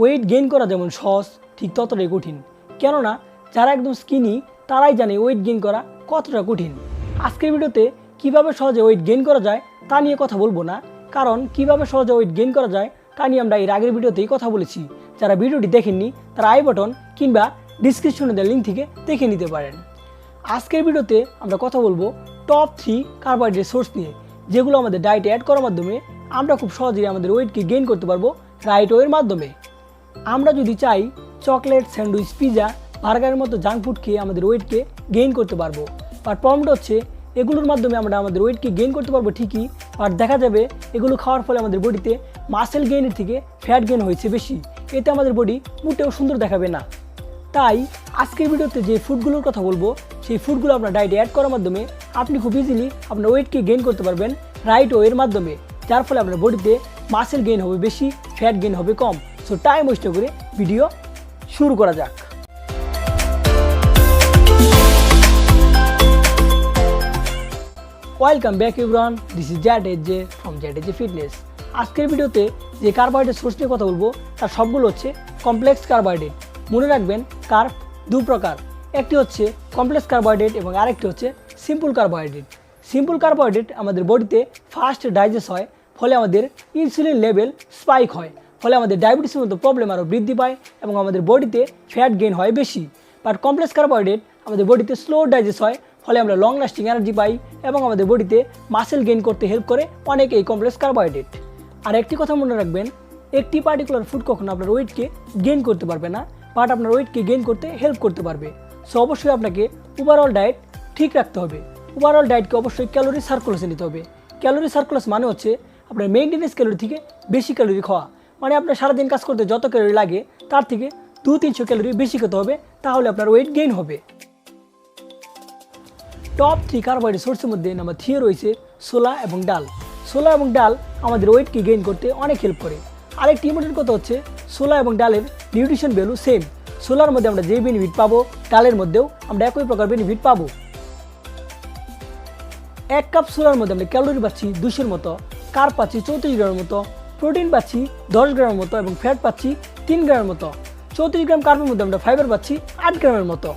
Weight gain করা যেমন সহজ ঠিক ততটাই কঠিন। কেননা, যারা একদম স্কিনি তারাই জানে ওয়েট গেইন করা কতটা কঠিন। আজকের ভিডিওতে কীভাবে সহজে ওয়েট গেইন করা যায় তা নিয়ে কথা বলব না, কারণ কীভাবে সহজে ওয়েট গেইন করা যায় তা নিয়ে আমরা এর আগের ভিডিওতেই কথা বলেছি। যারা ভিডিওটি দেখেননি, তারা আই বাটন কিংবা ডিসক্রিপশনে দেওয়া লিঙ্ক থেকে দেখে নিতে পারেন। আজকের ভিডিওতে আমরা কথা বলব টপ থ্রি কার্বোহাইড্রেট সোর্স নিয়ে, যেগুলো আমাদের ডায়েটে অ্যাড করার মাধ্যমে আমরা খুব সহজেই আমাদের ওয়েটকে গেইন করতে পারব রাইট ওয়ের মাধ্যমে। আমরা যদি চাই চকলেট, স্যান্ডউইচ, পিজা, বার্গারের মতো জাঙ্ক ফুড খেয়ে আমাদের ওয়েটকে গেইন করতে পারব। বাট প্রবলেমটা হচ্ছে, এগুলোর মাধ্যমে আমরা আমাদের ওয়েটকে গেইন করতে পারব ঠিকই, আর দেখা যাবে এগুলো খাওয়ার ফলে আমাদের বডিতে মাসেল গেইনের থেকে ফ্যাট গেইন হয়েছে বেশি। এতে আমাদের বডি মোটেও সুন্দর দেখাবে না। তাই আজকের ভিডিওতে যে ফুডগুলোর কথা বলব, সেই ফুডগুলো আপনার ডায়েটে অ্যাড করার মাধ্যমে আপনি খুব ইজিলি আপনার ওয়েটকে গেইন করতে পারবেন রাইট ওয়ের মাধ্যমে, যার ফলে আপনার বডিতে মাসেল গেইন হবে বেশি ফ্যাট গেইন হবে কম। সো টাইম ওয়েস্ট করে ভিডিও শুরু করা যাক। Welcome back ইউরান this is Zat Ez J from Zat Ez fitness আজকের ভিডিওতে যে কার্বোহাইড্রেট সোর্স নিয়ে কথা বলব, তার সবগুলো হচ্ছে কমপ্লেক্স কার্বোহাইড্রেট মনে রাখবেন কার্ব দু প্রকার। একটি হচ্ছে কমপ্লেক্স কার্বোহাইড্রেট এবং আরেকটি হচ্ছে সিম্পল কার্বোহাইড্রেট সিম্পল কার্বোহাইড্রেট আমাদের বডিতে ফাস্ট ডাইজেস্ট হয়, ফলে আমাদের ইনসুলিন লেভেল স্পাইক হয়। ফলে আমাদের ডায়াবেটিসের মতো প্রবলেম আরও বৃদ্ধি পায় এবং আমাদের বডিতে ফ্যাট গেইন হয় বেশি। বাট কমপ্লেক্স কার্বোহাইড্রেট আমাদের বডিতে স্লো ডাইজেস্ট হয়, ফলে আমরা লং লাস্টিং এনার্জি পাই এবং আমাদের বডিতে মাসেল গেইন করতে হেল্প করে অনেক এই কমপ্লেক্স কার্বোহাইড্রেট আর একটি কথা মনে রাখবেন, একটি পার্টিকুলার ফুড কখনো আপনার ওয়েটকে গেইন করতে পারবে না বাট আপনার ওয়েটকে গেইন করতে হেল্প করতে পারবে। সো অবশ্যই আপনাকে ওভারঅল ডায়েট ঠিক রাখতে হবে। ওভারঅল ডায়েটকে অবশ্যই ক্যালোরি সার্কুলেশন নিতে হবে। ক্যালোরি সার্কুলাস মানে হচ্ছে আপনার মেইনটেনেন্স ক্যালোরি থেকে বেশি ক্যালোরি খাওয়া। মানে আপনার সারাদিন কাজ করতে যত ক্যালোরি লাগে, তার থেকে দু তিনশো ক্যালোরি বেশি খেতে হবে, তাহলে আপনার ওয়েট গেইন হবে। টপ থ্রি কার্বোহাইড্রেট সোর্সের মধ্যে নাম্বার থ্রি রয়েছে সোলা এবং ডাল। সোলা এবং ডাল আমাদের ওয়েটকে গেইন করতে অনেক হেল্প করে। আরেকটি ইম্পর্টেন্ট কথা হচ্ছে সোলা এবং ডালের নিউট্রিশন ভ্যালু সেম সোলার মধ্যে আমরা যে বেনিফিট পাবো, ডালের মধ্যেও আমরা একই প্রকার বেনিফিট পাবো। এক কাপ সোলার মধ্যে আমরা ক্যালোরি পাচ্ছি দুশোর মতো, কার পাচ্ছি চৌত্রিশ গ্রামের মতো প্রোটিন পাচ্ছি দশ গ্রামের মতো এবং ফ্যাট পাচ্ছি তিন গ্রামের মতো। চৌত্রিশ গ্রাম কার্বের মধ্যে আমরা ফাইবার পাচ্ছি আট গ্রামের মতো।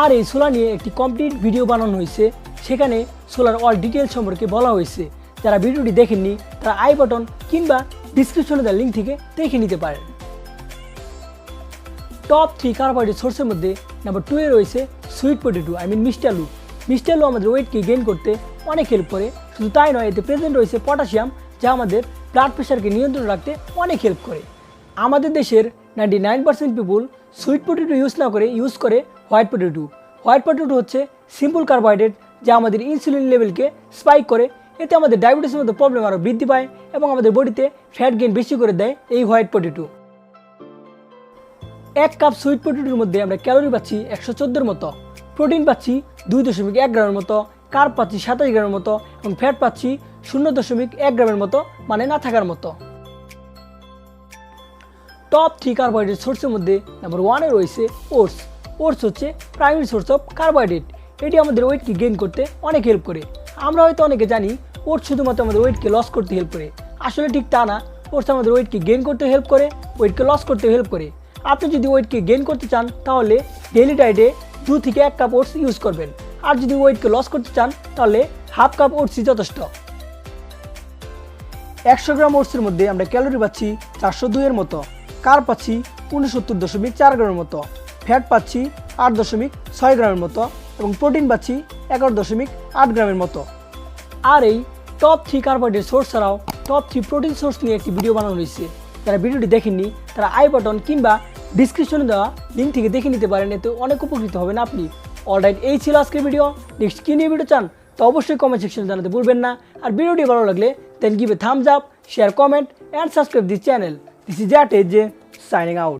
আর এই সোলা নিয়ে একটি কমপ্লিট ভিডিও বানানো হয়েছে। সেখানে সোলার অল ডিটেলস সম্পর্কে বলা হয়েছে। যারা ভিডিওটি দেখেননি, তারা আই বাটন কিংবা ডিসক্রিপশনে দেওয়ার লিঙ্ক থেকে দেখে নিতে পারেন। টপ থ্রি কার্বোহাইড্রেট সোর্সের মধ্যে নাম্বার টু এ রয়েছে সুইট পটেটো আই মিন মিষ্টি আলু মিষ্টি আলু আমাদের ওয়েটকে গেইন করতে অনেক হেল্প করে। শুধু তাই নয়, এতে প্রেজেন্ট রয়েছে পটাশিয়াম যা আমাদের ব্লাড প্রেশারকে নিয়ন্ত্রণ রাখতে অনেক হেল্প করে। আমাদের দেশের ninety nine percent people sweet potato use না করে ইউজ করে হোয়াইট পটেটো হোয়াইট পটেটো হচ্ছে সিম্পল কার্বোহাইড্রেট যা আমাদের ইনসুলিন লেভেলকে স্পাইক করে। এতে আমাদের ডায়াবেটিসের মতো প্রবলেম আরও বৃদ্ধি পায় এবং আমাদের বডিতে ফ্যাট গেন বেশি করে দেয় এই হোয়াইট পটেটো এক কাপ সুইট পটেটোর মধ্যে আমরা ক্যালোরি পাচ্ছি একশো চোদ্দোর মতো। প্রোটিন পাচ্ছি দুই দশমিক এক গ্রামের মতো। কার্ব পাচ্ছি সাতাশ গ্রামের মতো এবং ফ্যাট পাচ্ছি শূন্য দশমিক এক গ্রামের মতো মানে না থাকার মতো। টপ থ্রি কার্বোহাইড্রেট সোর্সের মধ্যে নাম্বার ওয়ানে রয়েছে ওটস ওটস হচ্ছে প্রাইমারি সোর্স অফ কার্বোহাইড্রেট এটি আমাদের ওয়েটকে গেইন করতে অনেক হেল্প করে। আমরা হয়তো অনেকে জানি ওটস শুধুমাত্র আমাদের ওয়েটকে লস করতে হেল্প করে। আসলে ঠিক তা না। ওটস আমাদের ওয়েটকে গেইন করতে হেল্প করে ওয়েটকে লস করতে হেল্প করে। আপনি যদি ওয়েটকে গেইন করতে চান, তাহলে ডেলি ডায়েটে দু থেকে এক কাপ ওটস ইউজ করবেন। আর যদি ওয়েটকে লস করতে চান, তাহলে হাফ কাপ ওটসই যথেষ্ট। একশো গ্রাম ওটসের মধ্যে আমরা ক্যালোরি পাচ্ছি চারশো দুইয়ের মতো। কার পাচ্ছি উনসত্তর দশমিক চার গ্রামের মতো। ফ্যাট পাচ্ছি আট দশমিক ছয় গ্রামের মতো এবং প্রোটিন পাচ্ছি এগারো দশমিক আট গ্রামের মতো। আর এই টপ থ্রি কার্বোহাইড্রেট সোর্স ছাড়াও টপ থ্রি প্রোটিন সোর্স নিয়ে একটি ভিডিও বানানো হয়েছে। যারা ভিডিওটি দেখেননি, তারা আই বাটন কিংবা ডিসক্রিপশনে দেওয়া লিঙ্ক থেকে দেখে নিতে পারেন, এতে অনেক উপকৃত হবেন আপনি। অলরাইট, এই ছিল আজকের ভিডিও। নেক্সট কী নিয়ে ভিডিও চান? তো অবশ্যই কমেন্ট সেকশনে জানাতে ভুলবেন না। আর ভিডিওটি ভালো লাগলে then give a thumbs up share comment and subscribe this channel this is Zat Ez signing out